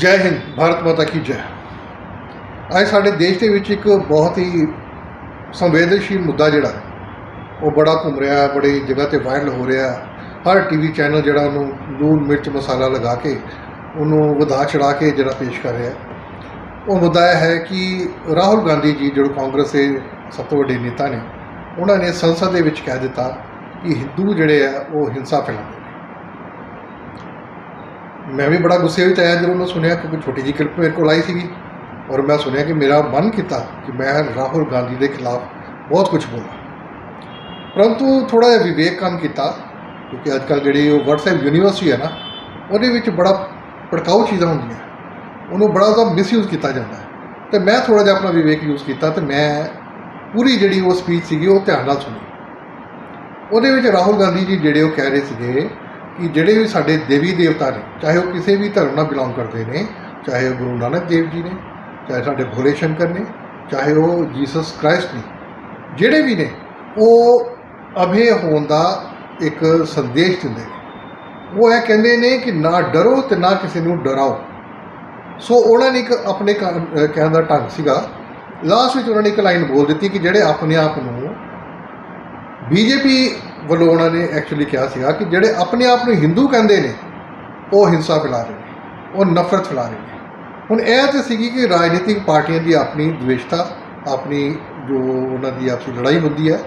ਜੈ ਹਿੰਦ, ਭਾਰਤ ਮਾਤਾ ਕੀ ਜੈ। ਅੱਜ ਸਾਡੇ ਦੇਸ਼ ਦੇ ਵਿੱਚ ਇੱਕ ਬਹੁਤ ਹੀ ਸੰਵੇਦਨਸ਼ੀਲ ਮੁੱਦਾ ਜਿਹੜਾ, ਉਹ ਬੜਾ ਘੁੰਮ ਰਿਹਾ, ਬੜੀ ਜਗ੍ਹਾ ਤੇ ਵਾਇਰਲ ਹੋ ਰਿਹਾ। ਹੈ ਹਰ ਟੀਵੀ ਚੈਨਲ ਜਿਹੜਾ ਉਹਨੂੰ ਲੂਣ, ਮਿਰਚ, ਮਸਾਲਾ ਲਗਾ ਕੇ, ਉਹਨੂੰ ਵਧਾ ਚੜਾ ਕੇ ਜਿਹੜਾ ਪੇਸ਼ ਕਰ ਰਿਹਾ। ਉਹ ਮੁੱਦਾ ਇਹ ਹੈ ਕਿ ਰਾਹੁਲ ਗਾਂਧੀ ਜੀ, ਜਿਹੜੇ ਕਾਂਗਰਸ ਦੇ ਸਭ ਤੋਂ ਵੱਡੇ ਨੇਤਾ ਨੇ, ਉਹਨਾਂ ਨੇ ਸੰਸਦ ਦੇ ਵਿੱਚ ਕਹਿ ਦਿੱਤਾ ਕਿ ਹਿੰਦੂ ਜਿਹੜੇ ਆ, ਉਹ ਹਿੰਸਾ ਫੈਲਾਉਂਦੇ ਮੈਂ ਵੀ ਬੜਾ ਗੁੱਸੇ ਵਿੱਚ ਆਇਆ ਜਦੋਂ ਮੈਂ ਸੁਣਿਆ ਕਿ ਕੋਈ ਛੋਟੀ ਜਿਹੀ ਕਲਿੱਪ ਮੇਰੇ ਕੋਲ ਆਈ ਸੀਗੀ ਔਰ ਮੈਂ ਸੁਣਿਆ ਕਿ ਮੇਰਾ ਮਨ ਕੀਤਾ ਕਿ ਮੈਂ ਰਾਹੁਲ ਗਾਂਧੀ ਦੇ ਖਿਲਾਫ ਬਹੁਤ ਕੁਝ ਬੋਲਾਂ। ਪਰੰਤੂ ਥੋੜਾ ਜਿਹਾ ਵਿਵੇਕ ਕੰਮ ਕੀਤਾ ਕਿਉਂਕਿ ਅੱਜ ਕੱਲ੍ਹ ਜਿਹੜੀ ਉਹ WhatsApp ਯੂਨੀਵਰਸਿਟੀ ਹੈ ਨਾ, ਉਹਦੇ ਵਿੱਚ ਬੜਾ ਭੜਕਾਊ ਚੀਜ਼ਾਂ ਹੁੰਦੀਆਂ। ਉਹਨੂੰ ਬੜਾ ਜ਼ਿਆਦਾ ਮਿਸਯੂਜ਼ ਕੀਤਾ ਜਾਂਦਾ ਹੈ। ਤੇ ਮੈਂ ਥੋੜਾ ਜਿਹਾ ਆਪਣਾ ਵਿਵੇਕ ਯੂਜ਼ ਕੀਤਾ ਤੇ ਮੈਂ ਪੂਰੀ ਜਿਹੜੀ ਉਹ ਸਪੀਚ ਸੀਗੀ ਉਹ ਧਿਆਨ ਨਾਲ ਸੁਣੀ। ਉਹਦੇ ਵਿੱਚ ਰਾਹੁਲ ਗਾਂਧੀ ਜੀ ਜਿਹੜੇ ਉਹ ਕਹਿ ਰਹੇ ਸੀਗੇ ਕਿ ਜਿਹੜੇ ਵੀ ਸਾਡੇ ਦੇਵੀ ਦੇਵਤਾ ਨੇ, ਚਾਹੇ ਉਹ ਕਿਸੇ ਵੀ ਧਰਮ ਨਾਲ ਬਿਲੋਂਗ ਕਰਦੇ ਨੇ, ਚਾਹੇ ਉਹ ਗੁਰੂ ਨਾਨਕ ਦੇਵ ਜੀ ਨੇ, ਚਾਹੇ ਸਾਡੇ ਭੋਲੇ ਸ਼ੰਕਰ ਨੇ, ਚਾਹੇ ਉਹ ਜੀਸਸ ਕ੍ਰਾਈਸਟ ਨੇ, ਜਿਹੜੇ ਵੀ ਨੇ, ਉਹ ਅਭੇ ਹੋਣ ਦਾ ਇੱਕ ਸੰਦੇਸ਼ ਦਿੰਦੇ ਨੇ। ਉਹ ਇਹ ਕਹਿੰਦੇ ਨੇ ਕਿ ਨਾ ਡਰੋ ਤੇ ਨਾ ਕਿਸੇ ਨੂੰ ਡਰਾਓ। ਸੋ ਉਹਨਾਂ ਨੇ ਇੱਕ ਆਪਣੇ ਕ- ਕਹਿਣ ਦਾ ਢੰਗ ਸੀਗਾ ਲਾਸਟ ਵਿੱਚ ਉਹਨਾਂ ਨੇ ਇੱਕ ਲਾਈਨ ਬੋਲ ਦਿੱਤੀ ਕਿ ਜਿਹੜੇ ਆਪਣੇ ਆਪ ਨੂੰ ਬੀਜੇਪੀ ਵੱਲੋਂ ਉਹਨਾਂ ਨੇ ਐਕਚੁਅਲੀ ਕਿਹਾ ਸੀਗਾ ਕਿ ਜਿਹੜੇ ਆਪਣੇ ਆਪ ਨੂੰ ਹਿੰਦੂ ਕਹਿੰਦੇ ਨੇ, ਉਹ ਹਿੰਸਾ ਫੈਲਾ ਰਹੇ ਨੇ, ਉਹ ਨਫ਼ਰਤ ਫੈਲਾ ਰਹੇ ਨੇ। ਹੁਣ ਇਹ ਤਾਂ ਸੀਗੀ ਕਿ ਰਾਜਨੀਤਿਕ ਪਾਰਟੀਆਂ ਦੀ ਆਪਣੀ ਦਵੇਸ਼ਤਾ ਆਪਣੀ ਜੋ ਉਹਨਾਂ ਦੀ ਆਪਸੀ ਲੜਾਈ ਹੁੰਦੀ ਹੈ,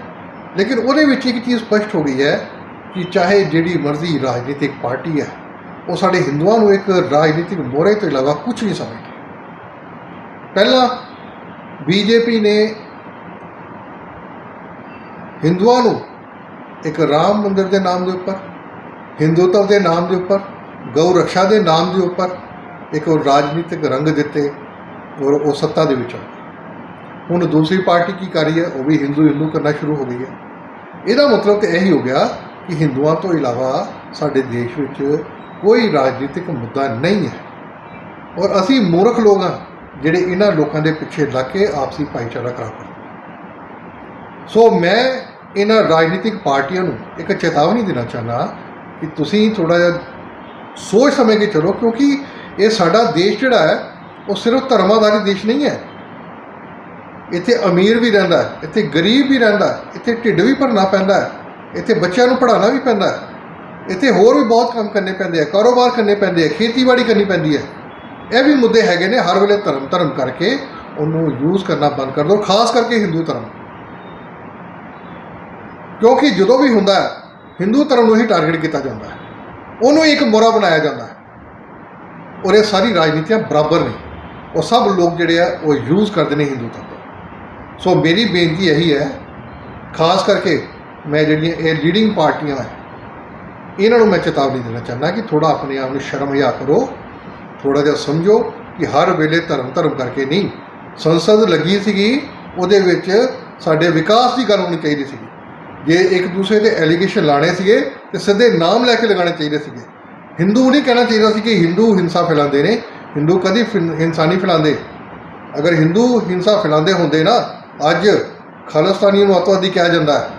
ਲੇਕਿਨ ਉਹਦੇ ਵਿੱਚ ਇੱਕ ਚੀਜ਼ ਸਪਸ਼ਟ ਹੋ ਗਈ ਹੈ ਕਿ ਚਾਹੇ ਜਿਹੜੀ ਮਰਜ਼ੀ ਰਾਜਨੀਤਿਕ ਪਾਰਟੀ ਹੈ, ਉਹ ਸਾਡੇ ਹਿੰਦੂਆਂ ਨੂੰ ਇੱਕ ਰਾਜਨੀਤਿਕ ਮੋਹਰੇ ਤੋਂ ਇਲਾਵਾ ਕੁਝ ਨਹੀਂ ਸਮਝਦੀ। ਪਹਿਲਾਂ ਬੀਜੇਪੀ ਨੇ ਹਿੰਦੂਆਂ ਨੂੰ ਇੱਕ ਰਾਮ ਮੰਦਿਰ ਦੇ ਨਾਮ ਦੇ ਉੱਪਰ, ਹਿੰਦੂਤਵ ਦੇ ਨਾਮ ਦੇ ਉੱਪਰ, ਗਊ ਰੱਖਿਆ ਦੇ ਨਾਮ ਦੇ ਉੱਪਰ ਇੱਕ ਉਹ ਰਾਜਨੀਤਿਕ ਰੰਗ ਦਿੱਤੇ ਔਰ ਉਹ ਸੱਤਾ ਦੇ ਵਿੱਚ। ਆ ਗਏ। ਹੁਣ ਦੂਸਰੀ ਪਾਰਟੀ ਕੀ ਕਰ ਰਹੀ ਹੈ? ਉਹ ਵੀ ਹਿੰਦੂ ਹਿੰਦੂ ਕਰਨਾ ਸ਼ੁਰੂ ਹੋ ਗਈ ਹੈ। ਇਹਦਾ ਮਤਲਬ ਤੇ ਇਹੀ ਹੋ ਗਿਆ ਕਿ ਹਿੰਦੂਆਂ ਤੋਂ ਇਲਾਵਾ ਸਾਡੇ ਦੇਸ਼ ਵਿੱਚ ਕੋਈ ਰਾਜਨੀਤਿਕ ਮੁੱਦਾ ਨਹੀਂ ਹੈ। ਔਰ ਅਸੀਂ ਮੂਰਖ ਲੋਕ ਹਾਂ ਜਿਹੜੇ ਇਹਨਾਂ ਲੋਕਾਂ ਦੇ ਪਿੱਛੇ ਲੱਗ ਕੇ ਆਪਸੀ ਭਾਈਚਾਰਾ ਖਰਾਬ ਕਰਦੇ। ਸੋ ਮੈਂ ਇਹਨਾਂ ਰਾਜਨੀਤਿਕ ਪਾਰਟੀਆਂ ਨੂੰ ਇੱਕ ਚੇਤਾਵਨੀ ਦੇਣਾ ਚਾਹਨਾ ਕਿ ਤੁਸੀਂ ਥੋੜਾ ਜਿਹਾ ਸੋਚ ਸਮਝ ਕੇ ਚਲੋ, ਕਿਉਂਕਿ ਇਹ ਸਾਡਾ ਦੇਸ਼ ਜਿਹੜਾ ਹੈ, ਉਹ ਸਿਰਫ ਧਰਮਾਧਾਰੀ ਦੇਸ਼ ਨਹੀਂ ਹੈ। ਇੱਥੇ ਅਮੀਰ ਵੀ ਰਹਿੰਦਾ ਇੱਥੇ ਗਰੀਬ ਵੀ ਰਹਿੰਦਾ ਇੱਥੇ ਢਿੱਡ ਵੀ ਭਰਨਾ ਪੈਂਦਾ ਇੱਥੇ ਬੱਚਿਆਂ ਨੂੰ ਪੜ੍ਹਾਉਣਾ ਵੀ ਪੈਂਦਾ ਇੱਥੇ ਹੋਰ ਵੀ ਬਹੁਤ ਕੰਮ ਕਰਨੇ ਪੈਂਦੇ ਆ, ਕਾਰੋਬਾਰ ਕਰਨੇ ਪੈਂਦੇ ਆ, ਖੇਤੀਬਾੜੀ ਕਰਨੀ ਪੈਂਦੀ ਹੈ। ਇਹ ਵੀ ਮੁੱਦੇ ਹੈਗੇ ਨੇ, ਹਰ ਵੇਲੇ ਧਰਮ ਧਰਮ ਕਰਕੇ ਉਹਨੂੰ ਯੂਜ਼ ਕਰਨਾ ਬੰਦ ਕਰ ਦਿਓ, ਖਾਸ ਕਰਕੇ ਹਿੰਦੂ ਧਰਮ। ਕਿਉਂਕਿ ਜਦੋਂ ਵੀ ਹੁੰਦਾ ਹੈ ਹਿੰਦੂ ਧਰਮ ਨੂੰ ਹੀ ਟਾਰਗੇਟ ਕੀਤਾ ਜਾਂਦਾ ਹੈ। ਉਹਨੂੰ ਇੱਕ ਮੋਰਾ ਬਣਾਇਆ ਜਾਂਦਾ ਹੈ। ਔਰ ਇਹ ਸਾਰੀ ਰਾਜਨੀਤੀਆਂ ਬਰਾਬਰ ਨੇ। ਉਹ ਸਭ ਲੋਕ ਜਿਹੜੇ ਆ, ਉਹ ਯੂਜ਼ ਕਰਦੇ ਨੇ ਹਿੰਦੂ ਧਰਮ ਨੂੰ। ਸੋ ਮੇਰੀ ਬੇਨਤੀ ਇਹੀ ਹੈ, ਖਾਸ ਕਰਕੇ ਮੈਂ ਜਿਹੜੀਆਂ ਇਹ ਲੀਡਿੰਗ ਪਾਰਟੀਆਂ ਹੈ ਇਹਨਾਂ ਨੂੰ ਮੈਂ ਚੇਤਾਵਨੀ ਦੇਣਾ ਚਾਹੁੰਦਾ ਕਿ ਥੋੜਾ ਆਪਣੇ ਆਪ ਨੂੰ ਸ਼ਰਮਿਆ ਕਰੋ ਥੋੜਾ ਜਿਹਾ ਸਮਝੋ ਕਿ ਹਰ ਵੇਲੇ ਧਰਮ ਧਰਮ ਕਰਕੇ ਨਹੀਂ। ਸੰਸਦ ਲੱਗੀ ਸੀਗੀ, ਉਹਦੇ ਵਿੱਚ ਸਾਡੇ ਵਿਕਾਸ ਦੀ ਗੱਲ ਹੋਣੀ ਚਾਹੀਦੀ ਸੀਗੀ। ਜੇ ਇੱਕ ਦੂਸਰੇ ਦੇ ਐਲੀਗੇਸ਼ਨ ਲਾਣੇ ਸੀਗੇ ਤੇ ਸਿੱਧੇ ਨਾਮ ਲੈ ਕੇ ਲਗਾਉਣੇ ਚਾਹੀਦੇ ਸੀਗੇ। ਹਿੰਦੂ ਨਹੀਂ ਕਹਿਣਾ ਚਾਹੀਦਾ ਸੀ ਕਿ ਹਿੰਦੂ ਹਿੰਸਾ ਫੈਲਾਉਂਦੇ ਨੇ। ਹਿੰਦੂ ਕਦੀ ਫਿਨ- ਹਿੰਸਾ ਨਹੀਂ ਫੈਲਾਉਂਦੇ। ਅਗਰ ਹਿੰਦੂ ਹਿੰਸਾ ਫੈਲਾਉਂਦੇ ਹੁੰਦੇ ਨਾ, ਅੱਜ ਖਾਲਿਸਤਾਨੀਆਂ ਨੂੰ ਅੱਤਵਾਦੀ ਕਿਹਾ ਜਾਂਦਾ ਹੈ,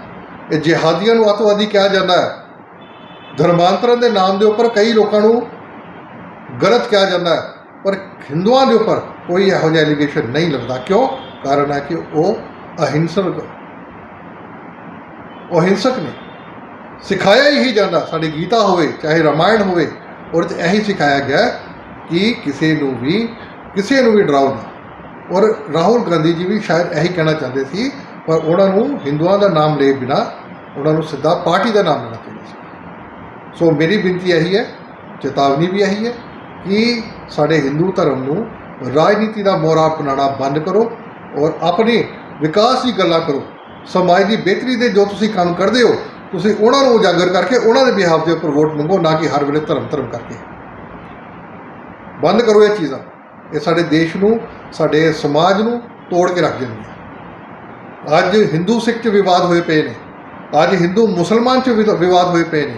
ਇਹ ਜਿਹਾਦੀਆਂ ਨੂੰ ਅੱਤਵਾਦੀ ਕਿਹਾ ਜਾਂਦਾ ਹੈ। ਧਰਮਾਂਤਰਨ ਦੇ ਨਾਮ ਦੇ ਉੱਪਰ ਕਈ ਲੋਕਾਂ ਨੂੰ ਗਲਤ ਕਿਹਾ ਜਾਂਦਾ ਹੈ, ਪਰ ਹਿੰਦੂਆਂ ਦੇ ਉੱਪਰ ਕੋਈ ਇਹੋ ਜਿਹਾ ਐਲੀਗੇਸ਼ਨ ਨਹੀਂ ਲੱਗਦਾ। ਕਿਉਂ? ਕਾਰਨ ਹੈ ਕਿ ਉਹ ਅਹਿੰਸਕ ਉਹ ਹਿੰਸਕ ਨੇ। ਸਿਖਾਇਆ ਹੀ ਜਾਂਦਾ, ਸਾਡੀ ਗੀਤਾ ਹੋਵੇ, ਚਾਹੇ ਰਾਮਾਇਣ ਹੋਵੇ, ਉਹਦੇ 'ਚ ਇਹੀ ਸਿਖਾਇਆ ਗਿਆ ਕਿ ਕਿਸੇ ਨੂੰ ਵੀ, ਕਿਸੇ ਨੂੰ ਵੀ ਡਰਾਓ ਨਾ। ਔਰ ਰਾਹੁਲ ਗਾਂਧੀ ਜੀ ਵੀ ਸ਼ਾਇਦ ਇਹੀ ਕਹਿਣਾ ਚਾਹੁੰਦੇ ਸੀ, ਪਰ ਉਹਨਾਂ ਨੂੰ ਹਿੰਦੂਆਂ ਦਾ ਨਾਮ ਲਏ ਬਿਨਾ, ਉਹਨਾਂ ਨੂੰ ਸਿੱਧਾ ਪਾਰਟੀ ਦਾ ਨਾਮ ਲੈਣਾ ਚਾਹੀਦਾ ਸੀ। ਸੋ ਮੇਰੀ ਬੇਨਤੀ ਇਹੀ ਹੈ, ਚੇਤਾਵਨੀ ਵੀ ਇਹੀ ਹੈ ਕਿ ਸਾਡੇ ਹਿੰਦੂ ਧਰਮ ਨੂੰ ਰਾਜਨੀਤੀ ਦਾ ਮੋਹਰਾ ਅਪਣਾਉਣਾ ਬੰਦ ਕਰੋ ਔਰ ਆਪਣੇ ਵਿਕਾਸ ਦੀ ਗੱਲਾਂ ਕਰੋ। ਸਮਾਜ ਦੀ ਬਿਹਤਰੀ ਦੇ ਜੋ ਤੁਸੀਂ ਕੰਮ ਕਰਦੇ ਹੋ, ਤੁਸੀਂ ਉਹਨਾਂ ਨੂੰ ਉਜਾਗਰ ਕਰਕੇ ਉਹਨਾਂ ਦੇ ਬਿਹਾਫ ਦੇ ਉੱਪਰ ਵੋਟ ਮੰਗੋ, ਨਾ ਕਿ ਹਰ ਵੇਲੇ ਧਰਮ ਧਰਮ ਕਰਕੇ। ਬੰਦ ਕਰੋ ਇਹ ਚੀਜ਼ਾਂ। ਇਹ ਸਾਡੇ ਦੇਸ਼ ਨੂੰ, ਸਾਡੇ ਸਮਾਜ ਨੂੰ ਤੋੜ ਕੇ ਰੱਖ ਦਿੰਦੀਆਂ। ਅੱਜ ਹਿੰਦੂ ਸਿੱਖ 'ਚ ਵਿਵਾਦ ਹੋਏ ਪਏ ਨੇ। ਅੱਜ ਹਿੰਦੂ ਮੁਸਲਮਾਨ 'ਚ ਵਿਦ- ਵਿਵਾਦ ਹੋਏ ਪਏ ਨੇ।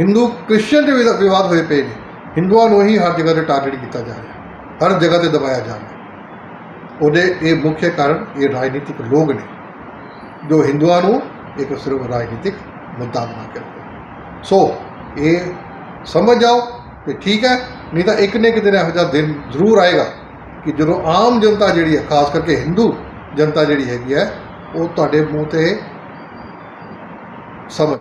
ਹਿੰਦੂ ਕ੍ਰਿਸਚੀਅਨ 'ਚ ਵਿਦ- ਵਿਵਾਦ ਹੋਏ ਪਏ ਨੇ। ਹਿੰਦੂਆਂ ਨੂੰ ਹੀ ਹਰ ਜਗ੍ਹਾ ਤੇ ਟਾਰਗੇਟ ਕੀਤਾ ਜਾ ਰਿਹਾ। ਹਰ ਜਗ੍ਹਾ ਤੇ ਦਬਾਇਆ ਜਾ ਰਿਹਾ। ਉਹਦੇ ਇਹ ਮੁੱਖ ਕਾਰਨ, ਇਹ ਰਾਜਨੀਤਿਕ ਲੋਕ ਨੇ। ਜੋ ਹਿੰਦੂਆਂ ਨੂੰ ਇੱਕ ਸਿਰਫ ਰਾਜਨੀਤਿਕ ਮੁੱਦਾ ਬਣਾ ਕੇ ਰੱਖਦੇ। ਸੋ, ਇਹ ਸਮਝ ਜਾਓ ਤੇ ਠੀਕ ਹੈ, ਨਹੀਂ ਤਾਂ ਇੱਕ ਨੇ ਇੱਕ ਦਿਨ ਇਹੋ ਜਿਹਾ ਦਿਨ ਜ਼ਰੂਰ ਆਏਗਾ ਕਿ ਜਦੋਂ ਆਮ ਜਨਤਾ ਜਿਹੜੀ ਹੈ, ਖਾਸ ਕਰਕੇ ਹਿੰਦੂ ਜਨਤਾ ਜਿਹੜੀ ਹੈਗੀ ਹੈ, ਉਹ ਤੁਹਾਡੇ ਮੂੰਹ ਤੇ ਸਮਝ